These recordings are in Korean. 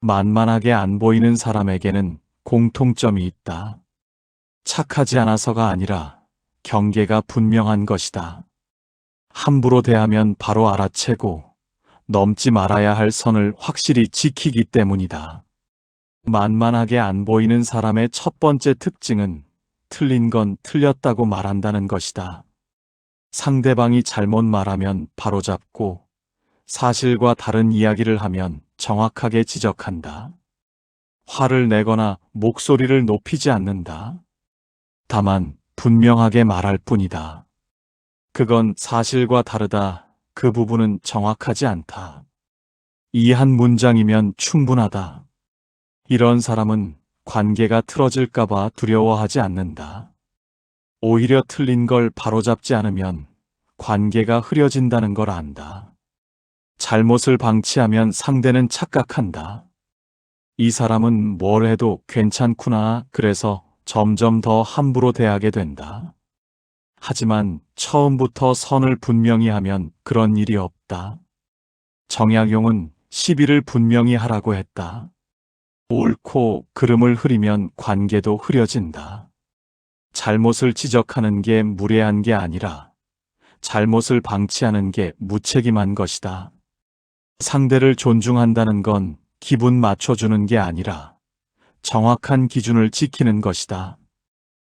만만하게 안 보이는 사람에게는 공통점이 있다. 착하지 않아서가 아니라 경계가 분명한 것이다. 함부로 대하면 바로 알아채고 넘지 말아야 할 선을 확실히 지키기 때문이다. 만만하게 안 보이는 사람의 첫 번째 특징은 틀린 건 틀렸다고 말한다는 것이다. 상대방이 잘못 말하면 바로잡고 사실과 다른 이야기를 하면 정확하게 지적한다. 화를 내거나 목소리를 높이지 않는다. 다만 분명하게 말할 뿐이다. 그건 사실과 다르다. 그 부분은 정확하지 않다. 이 한 문장이면 충분하다. 이런 사람은 관계가 틀어질까봐 두려워하지 않는다. 오히려 틀린 걸 바로잡지 않으면 관계가 흐려진다는 걸 안다. 잘못을 방치하면 상대는 착각한다. 이 사람은 뭘 해도 괜찮구나. 그래서 점점 더 함부로 대하게 된다. 하지만 처음부터 선을 분명히 하면 그런 일이 없다. 정약용은 시비를 분명히 하라고 했다. 옳고 그름을 흐리면 관계도 흐려진다. 잘못을 지적하는 게 무례한 게 아니라 잘못을 방치하는 게 무책임한 것이다. 상대를 존중한다는 건 기분 맞춰주는 게 아니라 정확한 기준을 지키는 것이다.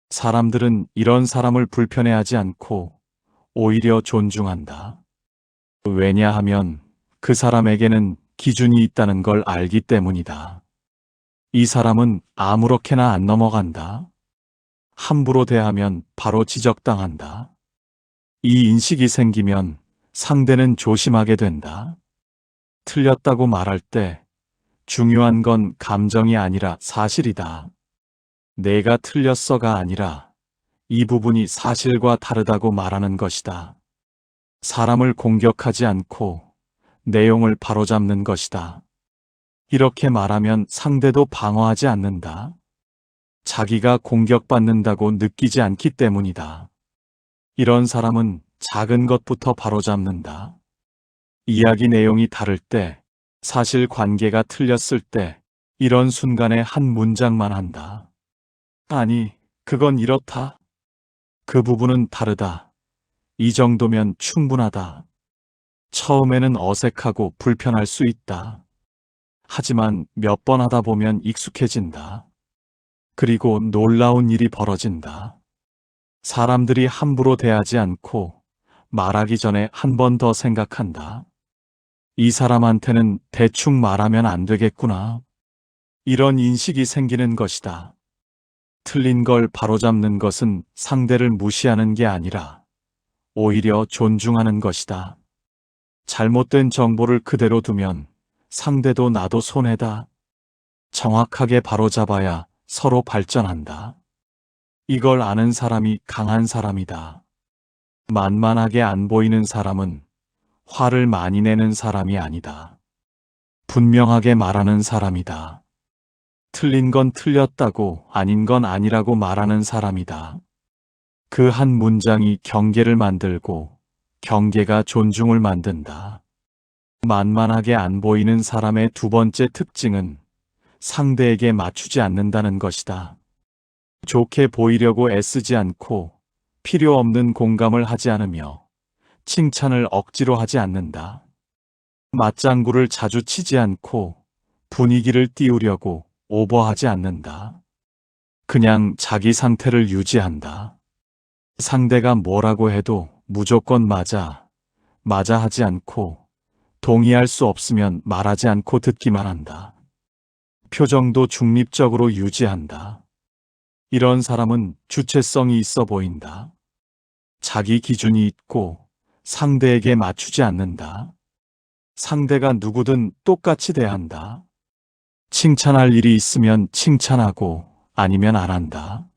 사람들은 이런 사람을 불편해하지 않고 오히려 존중한다. 왜냐하면 그 사람에게는 기준이 있다는 걸 알기 때문이다. 이 사람은 아무렇게나 안 넘어간다. 함부로 대하면 바로 지적당한다. 이 인식이 생기면 상대는 조심하게 된다. 틀렸다고 말할 때 중요한 건 감정이 아니라 사실이다. 내가 틀렸어가 아니라 이 부분이 사실과 다르다고 말하는 것이다. 사람을 공격하지 않고 내용을 바로잡는 것이다. 이렇게 말하면 상대도 방어하지 않는다. 자기가 공격받는다고 느끼지 않기 때문이다. 이런 사람은 작은 것부터 바로잡는다. 이야기 내용이 다를 때, 사실 관계가 틀렸을 때, 이런 순간에 한 문장만 한다. 아니, 그건 이렇다. 그 부분은 다르다. 이 정도면 충분하다. 처음에는 어색하고 불편할 수 있다. 하지만 몇 번 하다 보면 익숙해진다. 그리고 놀라운 일이 벌어진다. 사람들이 함부로 대하지 않고 말하기 전에 한 번 더 생각한다. 이 사람한테는 대충 말하면 안 되겠구나. 이런 인식이 생기는 것이다. 틀린 걸 바로잡는 것은 상대를 무시하는 게 아니라 오히려 존중하는 것이다. 잘못된 정보를 그대로 두면 상대도 나도 손해다. 정확하게 바로잡아야 서로 발전한다. 이걸 아는 사람이 강한 사람이다. 만만하게 안 보이는 사람은 화를 많이 내는 사람이 아니다. 분명하게 말하는 사람이다. 틀린 건 틀렸다고 아닌 건 아니라고 말하는 사람이다. 그 한 문장이 경계를 만들고 경계가 존중을 만든다. 만만하게 안 보이는 사람의 두 번째 특징은 상대에게 맞추지 않는다는 것이다. 좋게 보이려고 애쓰지 않고 필요 없는 공감을 하지 않으며 칭찬을 억지로 하지 않는다. 맞장구를 자주 치지 않고 분위기를 띄우려고 오버하지 않는다. 그냥 자기 상태를 유지한다. 상대가 뭐라고 해도 무조건 맞아, 맞아 하지 않고 동의할 수 없으면 말하지 않고 듣기만 한다. 표정도 중립적으로 유지한다. 이런 사람은 주체성이 있어 보인다. 자기 기준이 있고 상대에게 맞추지 않는다. 상대가 누구든 똑같이 대한다. 칭찬할 일이 있으면 칭찬하고 아니면 안 한다.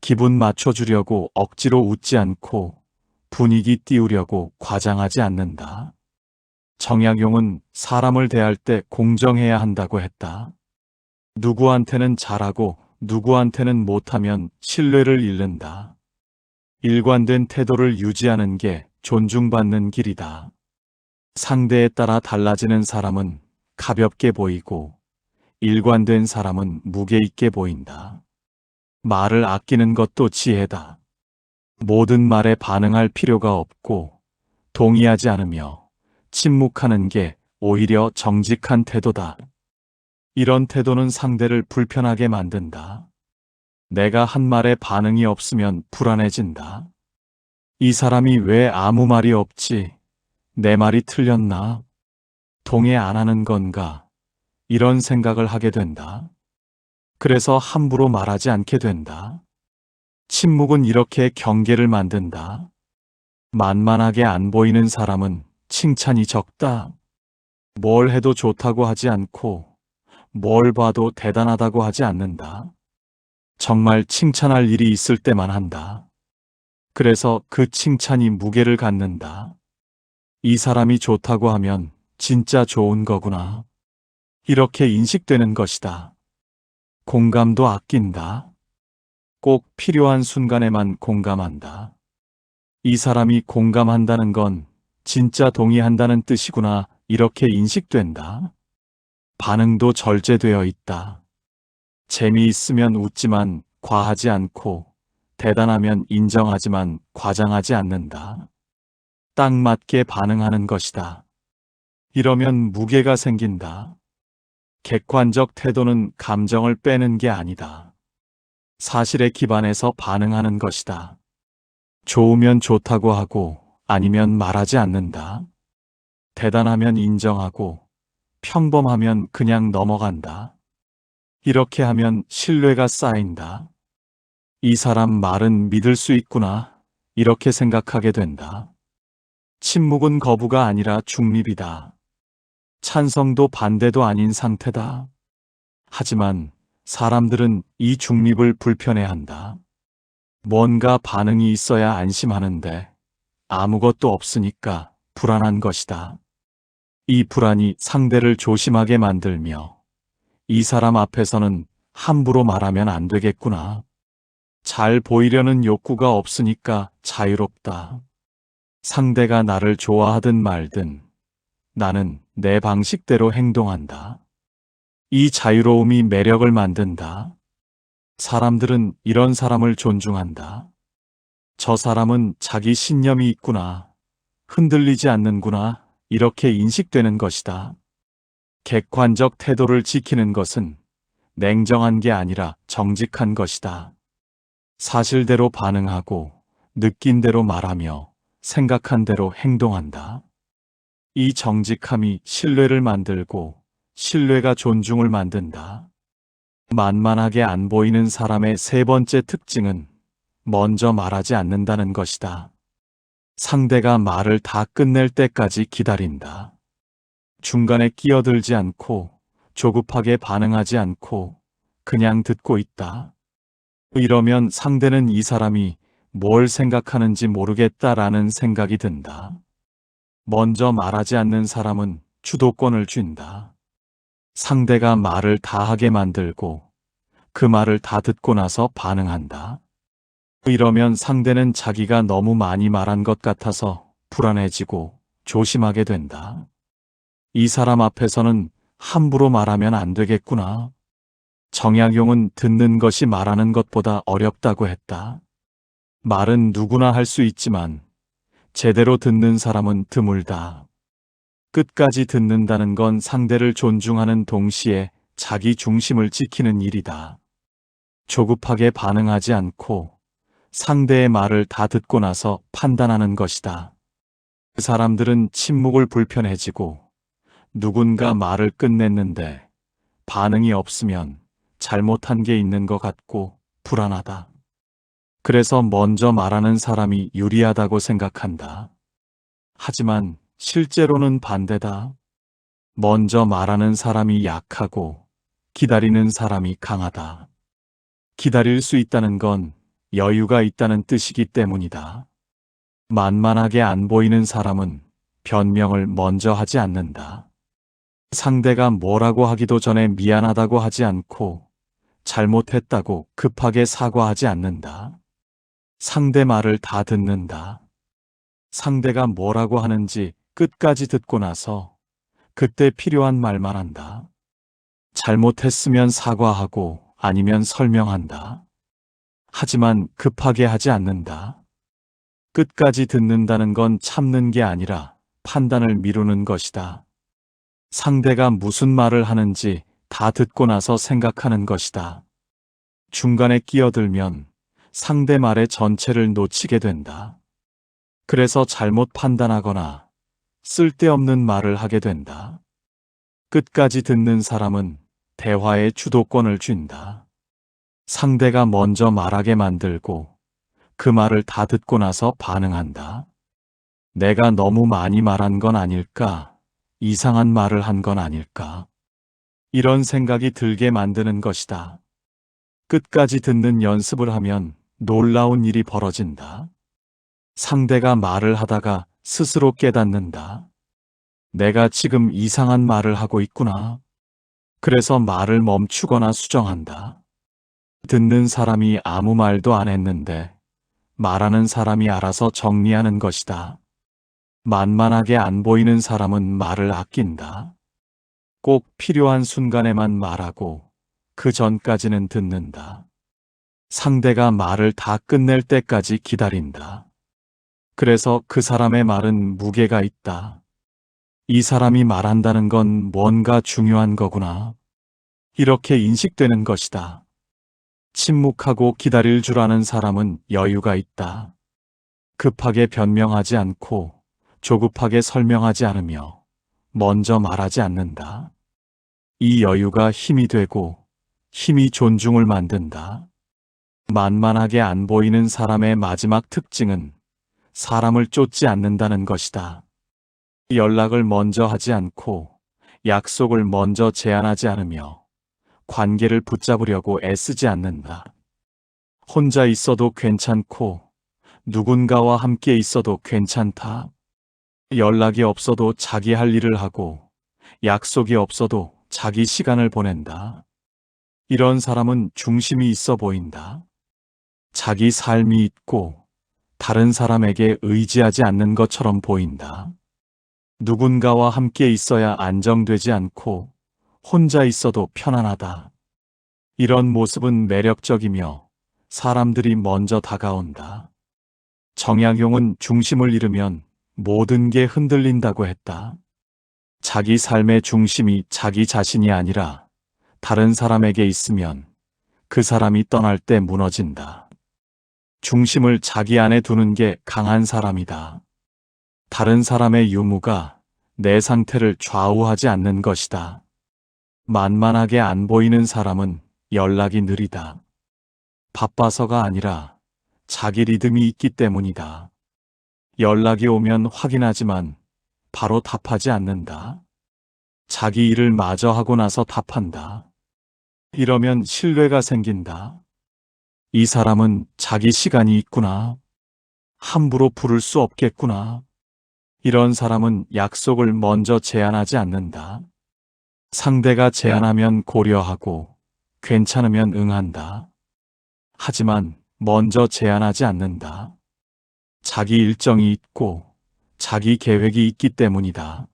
기분 맞춰주려고 억지로 웃지 않고 분위기 띄우려고 과장하지 않는다. 정약용은 사람을 대할 때 공정해야 한다고 했다. 누구한테는 잘하고 누구한테는 못하면 신뢰를 잃는다. 일관된 태도를 유지하는 게 존중받는 길이다. 상대에 따라 달라지는 사람은 가볍게 보이고 일관된 사람은 무게 있게 보인다. 말을 아끼는 것도 지혜다. 모든 말에 반응할 필요가 없고 동의하지 않으며 침묵하는 게 오히려 정직한 태도다. 이런 태도는 상대를 불편하게 만든다. 내가 한 말에 반응이 없으면 불안해진다. 이 사람이 왜 아무 말이 없지? 내 말이 틀렸나? 동의 안 하는 건가? 이런 생각을 하게 된다. 그래서 함부로 말하지 않게 된다. 침묵은 이렇게 경계를 만든다. 만만하게 안 보이는 사람은 칭찬이 적다. 뭘 해도 좋다고 하지 않고 뭘 봐도 대단하다고 하지 않는다. 정말 칭찬할 일이 있을 때만 한다. 그래서 그 칭찬이 무게를 갖는다. 이 사람이 좋다고 하면 진짜 좋은 거구나. 이렇게 인식되는 것이다. 공감도 아낀다. 꼭 필요한 순간에만 공감한다. 이 사람이 공감한다는 건 진짜 동의한다는 뜻이구나. 이렇게 인식된다. 반응도 절제되어 있다. 재미있으면 웃지만 과하지 않고 대단하면 인정하지만 과장하지 않는다. 딱 맞게 반응하는 것이다. 이러면 무게가 생긴다. 객관적 태도는 감정을 빼는 게 아니다. 사실에 기반해서 반응하는 것이다. 좋으면 좋다고 하고 아니면 말하지 않는다. 대단하면 인정하고 평범하면 그냥 넘어간다. 이렇게 하면 신뢰가 쌓인다. 이 사람 말은 믿을 수 있구나. 이렇게 생각하게 된다. 침묵은 거부가 아니라 중립이다. 찬성도 반대도 아닌 상태다. 하지만 사람들은 이 중립을 불편해한다. 뭔가 반응이 있어야 안심하는데 아무것도 없으니까 불안한 것이다. 이 불안이 상대를 조심하게 만들며 이 사람 앞에서는 함부로 말하면 안 되겠구나. 잘 보이려는 욕구가 없으니까 자유롭다. 상대가 나를 좋아하든 말든 나는 내 방식대로 행동한다. 이 자유로움이 매력을 만든다. 사람들은 이런 사람을 존중한다. 저 사람은 자기 신념이 있구나. 흔들리지 않는구나. 이렇게 인식되는 것이다. 객관적 태도를 지키는 것은 냉정한 게 아니라 정직한 것이다. 사실대로 반응하고 느낀 대로 말하며 생각한 대로 행동한다. 이 정직함이 신뢰를 만들고 신뢰가 존중을 만든다. 만만하게 안 보이는 사람의 세 번째 특징은 먼저 말하지 않는다는 것이다. 상대가 말을 다 끝낼 때까지 기다린다. 중간에 끼어들지 않고 조급하게 반응하지 않고 그냥 듣고 있다. 이러면 상대는 이 사람이 뭘 생각하는지 모르겠다라는 생각이 든다. 먼저 말하지 않는 사람은 주도권을 쥔다. 상대가 말을 다 하게 만들고 그 말을 다 듣고 나서 반응한다. 이러면 상대는 자기가 너무 많이 말한 것 같아서 불안해지고 조심하게 된다. 이 사람 앞에서는 함부로 말하면 안 되겠구나. 정약용은 듣는 것이 말하는 것보다 어렵다고 했다. 말은 누구나 할 수 있지만 제대로 듣는 사람은 드물다. 끝까지 듣는다는 건 상대를 존중하는 동시에 자기 중심을 지키는 일이다. 조급하게 반응하지 않고 상대의 말을 다 듣고 나서 판단하는 것이다. 그 사람들은 침묵을 불편해지고 누군가 말을 끝냈는데 반응이 없으면 잘못한 게 있는 것 같고 불안하다. 그래서 먼저 말하는 사람이 유리하다고 생각한다. 하지만 실제로는 반대다. 먼저 말하는 사람이 약하고 기다리는 사람이 강하다. 기다릴 수 있다는 건 여유가 있다는 뜻이기 때문이다. 만만하게 안 보이는 사람은 변명을 먼저 하지 않는다. 상대가 뭐라고 하기도 전에 미안하다고 하지 않고 잘못했다고 급하게 사과하지 않는다. 상대 말을 다 듣는다. 상대가 뭐라고 하는지 끝까지 듣고 나서 그때 필요한 말만 한다. 잘못했으면 사과하고 아니면 설명한다. 하지만 급하게 하지 않는다. 끝까지 듣는다는 건 참는 게 아니라 판단을 미루는 것이다. 상대가 무슨 말을 하는지 다 듣고 나서 생각하는 것이다. 중간에 끼어들면 상대 말의 전체를 놓치게 된다. 그래서 잘못 판단하거나 쓸데없는 말을 하게 된다. 끝까지 듣는 사람은 대화의 주도권을 쥔다. 상대가 먼저 말하게 만들고 그 말을 다 듣고 나서 반응한다. 내가 너무 많이 말한 건 아닐까? 이상한 말을 한 건 아닐까? 이런 생각이 들게 만드는 것이다. 끝까지 듣는 연습을 하면 놀라운 일이 벌어진다. 상대가 말을 하다가 스스로 깨닫는다. 내가 지금 이상한 말을 하고 있구나. 그래서 말을 멈추거나 수정한다. 듣는 사람이 아무 말도 안 했는데 말하는 사람이 알아서 정리하는 것이다. 만만하게 안 보이는 사람은 말을 아낀다. 꼭 필요한 순간에만 말하고 그 전까지는 듣는다. 상대가 말을 다 끝낼 때까지 기다린다. 그래서 그 사람의 말은 무게가 있다. 이 사람이 말한다는 건 뭔가 중요한 거구나. 이렇게 인식되는 것이다. 침묵하고 기다릴 줄 아는 사람은 여유가 있다. 급하게 변명하지 않고 조급하게 설명하지 않으며 먼저 말하지 않는다. 이 여유가 힘이 되고 힘이 존중을 만든다. 만만하게 안 보이는 사람의 마지막 특징은 사람을 쫓지 않는다는 것이다. 연락을 먼저 하지 않고 약속을 먼저 제안하지 않으며 관계를 붙잡으려고 애쓰지 않는다. 혼자 있어도 괜찮고 누군가와 함께 있어도 괜찮다. 연락이 없어도 자기 할 일을 하고 약속이 없어도 자기 시간을 보낸다. 이런 사람은 중심이 있어 보인다. 자기 삶이 있고 다른 사람에게 의지하지 않는 것처럼 보인다. 누군가와 함께 있어야 안정되지 않고 혼자 있어도 편안하다. 이런 모습은 매력적이며 사람들이 먼저 다가온다. 정약용은 중심을 잃으면 모든 게 흔들린다고 했다. 자기 삶의 중심이 자기 자신이 아니라 다른 사람에게 있으면 그 사람이 떠날 때 무너진다. 중심을 자기 안에 두는 게 강한 사람이다. 다른 사람의 유무가 내 상태를 좌우하지 않는 것이다. 만만하게 안 보이는 사람은 연락이 느리다. 바빠서가 아니라 자기 리듬이 있기 때문이다. 연락이 오면 확인하지만 바로 답하지 않는다. 자기 일을 마저 하고 나서 답한다. 이러면 신뢰가 생긴다. 이 사람은 자기 시간이 있구나. 함부로 부를 수 없겠구나. 이런 사람은 약속을 먼저 제안하지 않는다. 상대가 제안하면 고려하고 괜찮으면 응한다. 하지만 먼저 제안하지 않는다. 자기 일정이 있고 자기 계획이 있기 때문이다.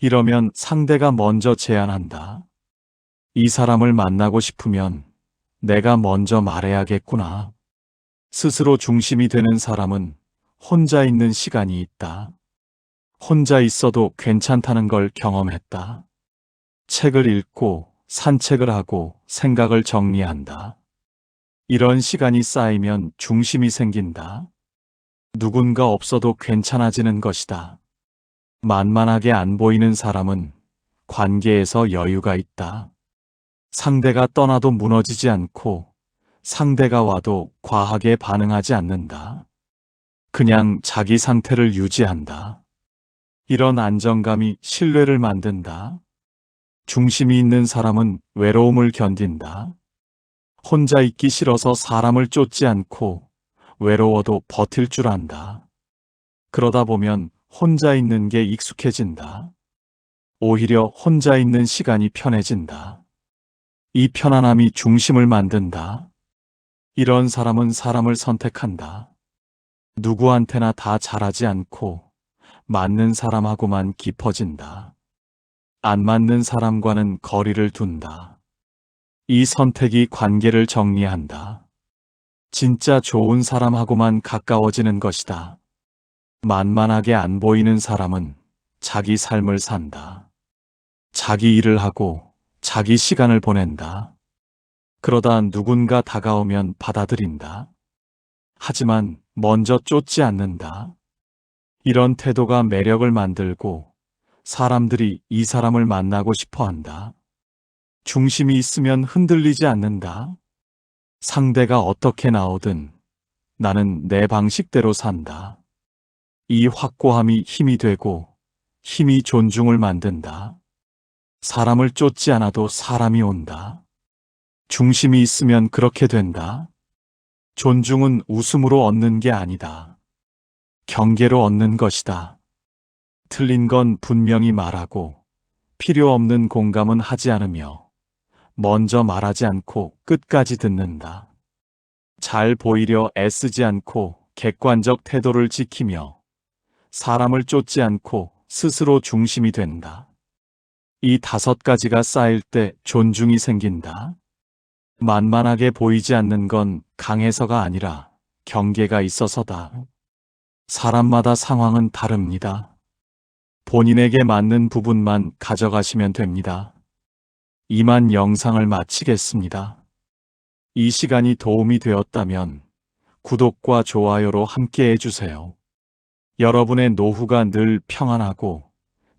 이러면 상대가 먼저 제안한다. 이 사람을 만나고 싶으면 내가 먼저 말해야겠구나. 스스로 중심이 되는 사람은 혼자 있는 시간이 있다. 혼자 있어도 괜찮다는 걸 경험했다. 책을 읽고 산책을 하고 생각을 정리한다. 이런 시간이 쌓이면 중심이 생긴다. 누군가 없어도 괜찮아지는 것이다. 만만하게 안 보이는 사람은 관계에서 여유가 있다. 상대가 떠나도 무너지지 않고 상대가 와도 과하게 반응하지 않는다. 그냥 자기 상태를 유지한다. 이런 안정감이 신뢰를 만든다. 중심이 있는 사람은 외로움을 견딘다. 혼자 있기 싫어서 사람을 쫓지 않고 외로워도 버틸 줄 안다. 그러다 보면 혼자 있는 게 익숙해진다. 오히려 혼자 있는 시간이 편해진다. 이 편안함이 중심을 만든다. 이런 사람은 사람을 선택한다. 누구한테나 다 잘하지 않고 맞는 사람하고만 깊어진다. 안 맞는 사람과는 거리를 둔다. 이 선택이 관계를 정리한다. 진짜 좋은 사람하고만 가까워지는 것이다. 만만하게 안 보이는 사람은 자기 삶을 산다. 자기 일을 하고 자기 시간을 보낸다. 그러다 누군가 다가오면 받아들인다. 하지만 먼저 쫓지 않는다. 이런 태도가 매력을 만들고 사람들이 이 사람을 만나고 싶어 한다. 중심이 있으면 흔들리지 않는다. 상대가 어떻게 나오든 나는 내 방식대로 산다. 이 확고함이 힘이 되고 힘이 존중을 만든다. 사람을 쫓지 않아도 사람이 온다. 중심이 있으면 그렇게 된다. 존중은 웃음으로 얻는 게 아니다. 경계로 얻는 것이다. 틀린 건 분명히 말하고 필요 없는 공감은 하지 않으며 먼저 말하지 않고 끝까지 듣는다. 잘 보이려 애쓰지 않고 객관적 태도를 지키며 사람을 쫓지 않고 스스로 중심이 된다. 이 다섯 가지가 쌓일 때 존중이 생긴다. 만만하게 보이지 않는 건 강해서가 아니라 경계가 있어서다. 사람마다 상황은 다릅니다. 본인에게 맞는 부분만 가져가시면 됩니다. 이만 영상을 마치겠습니다. 이 시간이 도움이 되었다면 구독과 좋아요로 함께 해주세요. 여러분의 노후가 늘 평안하고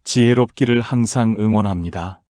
지혜롭기를 항상 응원합니다.